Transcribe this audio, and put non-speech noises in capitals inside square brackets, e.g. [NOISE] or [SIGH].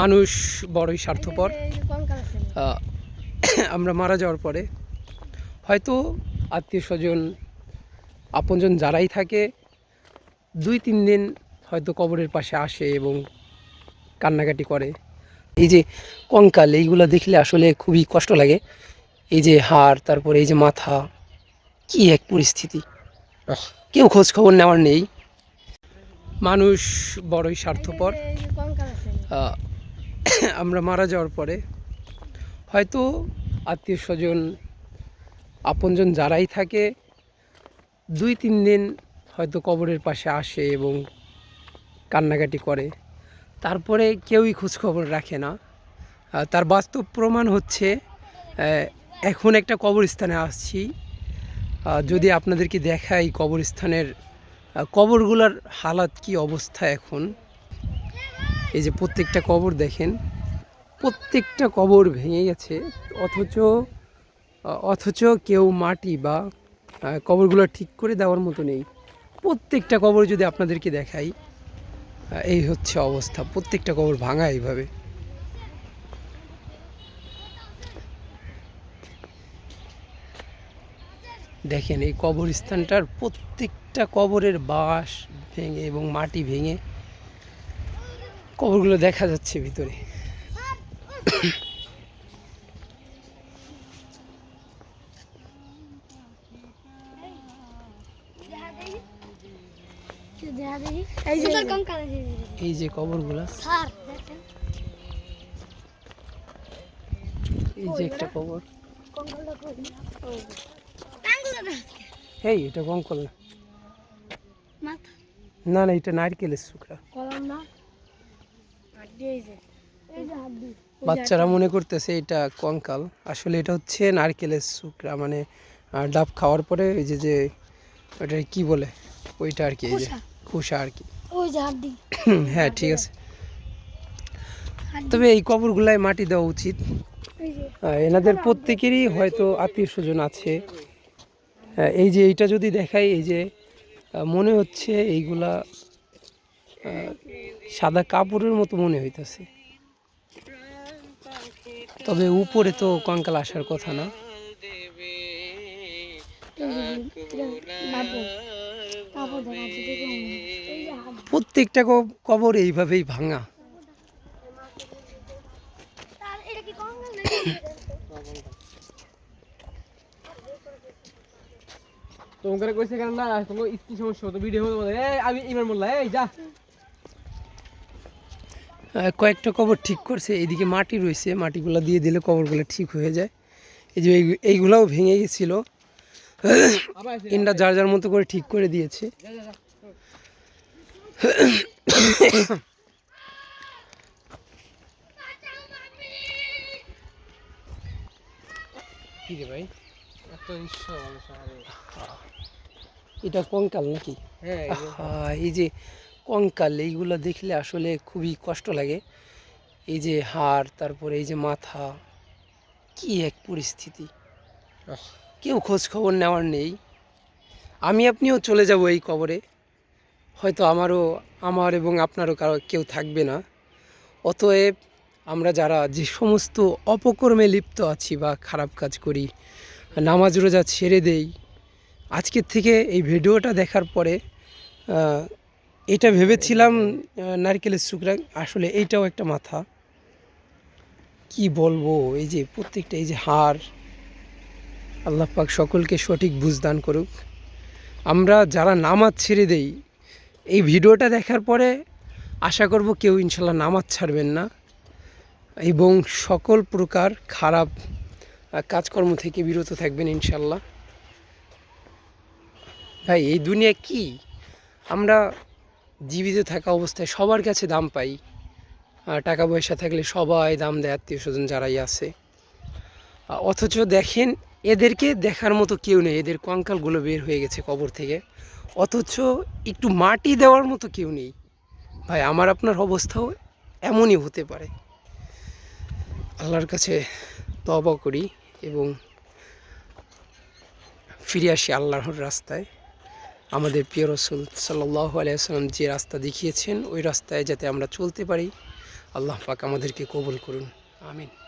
মানুষ বড়ই স্বার্থপর। আমরা মারা যাওয়ার পরে হয়তো আত্মীয় স্বজন আপনজন যারাই থাকে দুই তিন দিন হয়তো কবরের পাশে আসে এবং কান্নাকাটি করে। এই যে কঙ্কাল এইগুলো দেখলে আসলে খুবই কষ্ট লাগে। এই যে হাড় তারপরে এই যে মাথা কি এক পরিস্থিতি। কেউ খোঁজ খবর নেওয়ার নেই। মানুষ বড়ই স্বার্থপর। [COUGHS] আমরা মারা যাওয়ার পরে হয়তো আত্মীয় স্বজন, আপনজন যারাই থাকে, দুই তিন দিন হয়তো কবরের পাশে আসে এবং কান্নাকাটি করে। তারপরে কেউই খোঁজখবর রাখে না। তার বাস্তব প্রমাণ হচ্ছে এখন একটা কবরস্থানে আসছি। যদি আপনাদেরকে দেখাই কবরস্থানের কবরগুলোর হালাত কি অবস্থা এখন? এই যে প্রত্যেকটা কবর দেখেন, প্রত্যেকটা কবর ভেঙে গেছে, অথচ অথচ কেউ মাটি বা কবরগুলো ঠিক করে দেওয়ার মতো নেই। প্রত্যেকটা কবর যদি আপনাদেরকে দেখাই এই হচ্ছে অবস্থা, প্রত্যেকটা কবর ভাঙা এইভাবে। দেখেন এই কবরস্থানটার প্রত্যেকটা কবরের বাঁশ ভেঙে এবং মাটি ভেঙে কবরগুলো দেখা যাচ্ছে ভিতরে? এই যে কবরগুলা এই যে একটা কবর। এই এটা কঙ্কল না না না এটা নারকেলের শুকরা কলম না? হাড্ডি এই যে। এই যে হাড্ডি। ওই যে বাচ্চারা মনে করতেছে এটা কঙ্কাল। আসলে এটা হচ্ছে নারকেলের শুকরা মানে ডাব খাওয়ার পরে ওই যে যে ওটা কি বলে? ওইটা আর কি এই যে খোসা। খোসা আর কি। ওই যে হাড্ডি। [COUGHS] হ্যাঁ ঠিক আছে। তবে এই কবরগুলায় মাটি দেওয়া উচিত। এই যে। এনাদের প্রত্যেকেরই হয়তো আত্মীয় স্বজন আছে এই যে এইটা যদি দেখাই এই যে মনে হচ্ছে এইগুলা সাদা কাপড়ের মতো মনে হইতেছে তবে উপরে তো কঙ্কাল আসার কথা না। প্রত্যেকটা কবর এইভাবেই ভাঙা? তোমাকে কইছে কেন না তোমার স্ত্রী সমস্যা হতো ভিডিও হতো এই, আমি ইমার মোল্লা এই, যা কয়েকটা কবর ঠিক করছে এইদিকে মাটি রয়েছে মাটিগুলো দিয়ে দিলে কবরগুলো ঠিক হয়ে যায়। এই যে এইগুলাও ভেঙে গেছিল। ইন্ডা যার যার মতো করে ঠিক করে দিয়েছে। ভাই? এটা কঙ্কাল নাকি? হ্যাঁ এই যে কঙ্কাল এইগুলো দেখলে আসলে খুবই কষ্ট লাগে। এই যে হাড় তারপরে এই যে মাথা কি এক পরিস্থিতি। কেউ খোঁজ খবর নেওয়ার নেই। আমি আপনিও চলে যাব এই কবরে। হয়তো আমারও আমার এবং আপনারও কারও কেউ থাকবে না। অতএব আমরা যারা যে সমস্ত অপকর্মে লিপ্ত আছি বা খারাপ কাজ করি নামাজ রোজা ছেড়ে দেই আজকের থেকে এই ভিডিওটা দেখার পরে এটা ভেবেছিলাম নারকেলের শুকরা আসলে এইটাও একটা মাথা। কি বলব, এই যে প্রত্যেকটা, এই যে হার আল্লাহ পাক সকলকে সঠিক বুঝদান করুক। আমরা যারা নামাজ ছেড়ে দেই, এই ভিডিওটা দেখার পরে আশা করব কেউ ইনশাল্লাহ নামাজ ছাড়বেন না। এবং সকল প্রকার খারাপ কাজকর্ম থেকে বিরত থাকবেন ইনশাল্লাহ। ভাই, এই দুনিয়া কি? আমরা জীবিত থাকা অবস্থায় সবার কাছে দাম পাই। আহ, টাকা পয়সা থাকলে সবাই দাম দেয় আত্মীয় স্বজন যারাই আছে। অথচ দেখেন এদেরকে দেখার মতো কেউ নেই। এদের কঙ্কালগুলো বের হয়ে গেছে কবর থেকে। অথচ একটু মাটি দেওয়ার মতো কেউ নেই। ভাই আমার আপনার অবস্থাও এমনই হতে পারে। আল্লাহর কাছে তবা করি এবং ফিরে আসি আল্লাহর রাস্তায়। আমাদের প্রিয় রসুল সাল্লাহ আলিয়াল্লাম যে রাস্তা দেখিয়েছেন, ওই রাস্তায় যাতে আমরা চলতে পারি, আল্লাহ পাক আমাদেরকে কবুল করুন। আমিন।